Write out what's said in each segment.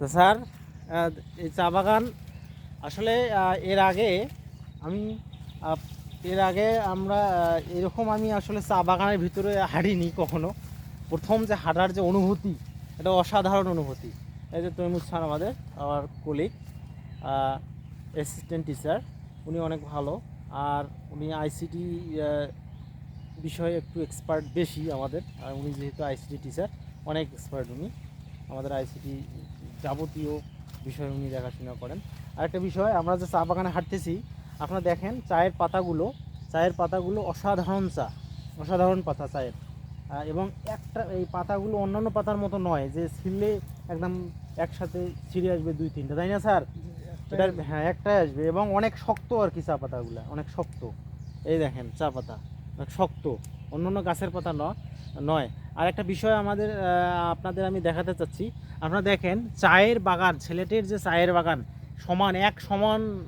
তো স্যার এই চা বাগান আসলে এর আগে আমি এর আগে আমরা এরকম আমি আসলে চা বাগানের ভিতরে হাঁটিনি কখনো। প্রথম যে হাঁটার যে অনুভূতি, এটা অসাধারণ অনুভূতি। এই যে তৈমুজ স্যার আমাদের আমার কলিগ অ্যাসিস্ট্যান্ট টিচার উনি অনেক ভালো। আর উনি আইসিটি বিষয়ে একটু এক্সপার্ট বেশি আমাদের। আর উনি যেহেতু আইসিটি টিচার অনেক এক্সপার্ট উনি। আমাদের আইসিটি যাবতীয় বিষয় উনি দেখাশোনা করেন। আরেকটা বিষয় আমরা যে চা বাগানে হাঁটতেছি আপনারা দেখেন চায়ের পাতাগুলো চায়ের পাতাগুলো অসাধারণ চা অসাধারণ পাতা চায়ের। এবং একটা এই পাতাগুলো অন্যান্য পাতার মতো নয় যে ছিঁড়লে একদম একসাথে ছিঁড়ে আসবে দুই তিনটা তাই না স্যার? এটার হ্যাঁ একটাই আসবে। এবং অনেক শক্ত আর কি চা পাতাগুলো অনেক শক্ত। এই দেখেন চা পাতা অনেক শক্ত। অন্যান্য গাছের পাতা ন- নয়। আর একটা বিষয় আমাদের আপনাদের আমি দেখাতে চাচ্ছি। আপনারা দেখেন, চায়ের বাগান, ছেলেটির যে চায়ের বাগান, সমান এক সমান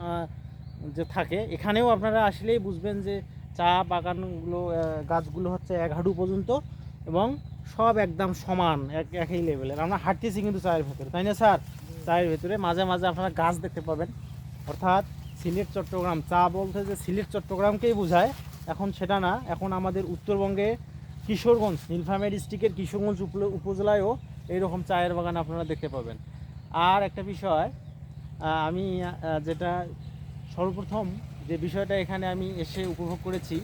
যে থাকে, এখানেও আপনারা আসলেই বুঝবেন যে চা বাগানগুলো গাছগুলো হচ্ছে এক হাঁটু পর্যন্ত এবং সব একদম সমান, এক, একই লেভেলের আমরা হাঁটতেছি কিন্তু চায়ের ভেতরে, তাই না স্যার? চায়ের ভেতরে মাঝে মাঝে আপনারা গাছ দেখতে পাবেন। অর্থাৎ সিলেট চট্টগ্রাম, চা বলতে যে সিলেট চট্টগ্রামকেই বোঝায় এখন সেটা না, এখন আমাদের উত্তরবঙ্গে কিশোরগঞ্জ, নীলফামারী ডিস্ট্রিক্টের কিশোরগঞ্জ উপ- উপজেলায়ও এইরকম চায়ের বাগান আপনারা দেখতে পাবেন। আর একটা বিষয় আমি যেটা সর্বপ্রথম যে বিষয়টা এখানে আমি এসে উপভোগ করেছি,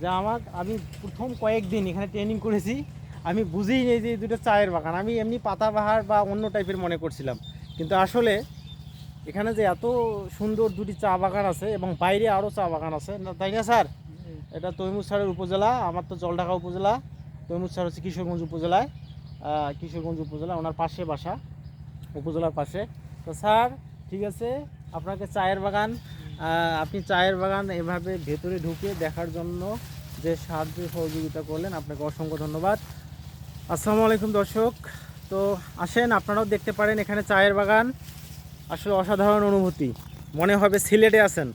যে আমার, আমি প্রথম কয়েকদিন এখানে ট্রেনিং করেছি, আমি বুঝেই নেই যে দুটো চায়ের বাগান। আমি এমনি পাতাবাহার বা অন্য টাইপের মনে করছিলাম। কিন্তু আসলে এখানে যে এত সুন্দর দুটি চা বাগান আছে এবং বাইরে আরও চা বাগান আছে তাই না, স্যার? এটা তৈমুজ স্যারের উপজেলা, আমার তো জলঢাকা উপজেলা তৈমুজ স্যার হচ্ছে কিশোরগঞ্জ উপজেলায়। কিশোরগঞ্জ উপজেলা, ওনার পাশে বাসা, উপজেলার পাশে। তো স্যার, ঠিক আছে, আপনাকে চায়ের বাগান আপনি চায়ের বাগান এভাবে ভেতরে ঢুকে দেখার জন্য যে সাহায্য সহযোগিতা করলেন, আপনাকে অসংখ্য ধন্যবাদ। আসসালামু আলাইকুম দর্শক। তো আসেন, আপনারাও দেখতে পারেন এখানে চায়ের বাগান। আসলে অসাধারণ অনুভূতি। মনে হবে সিলেটে আছেন।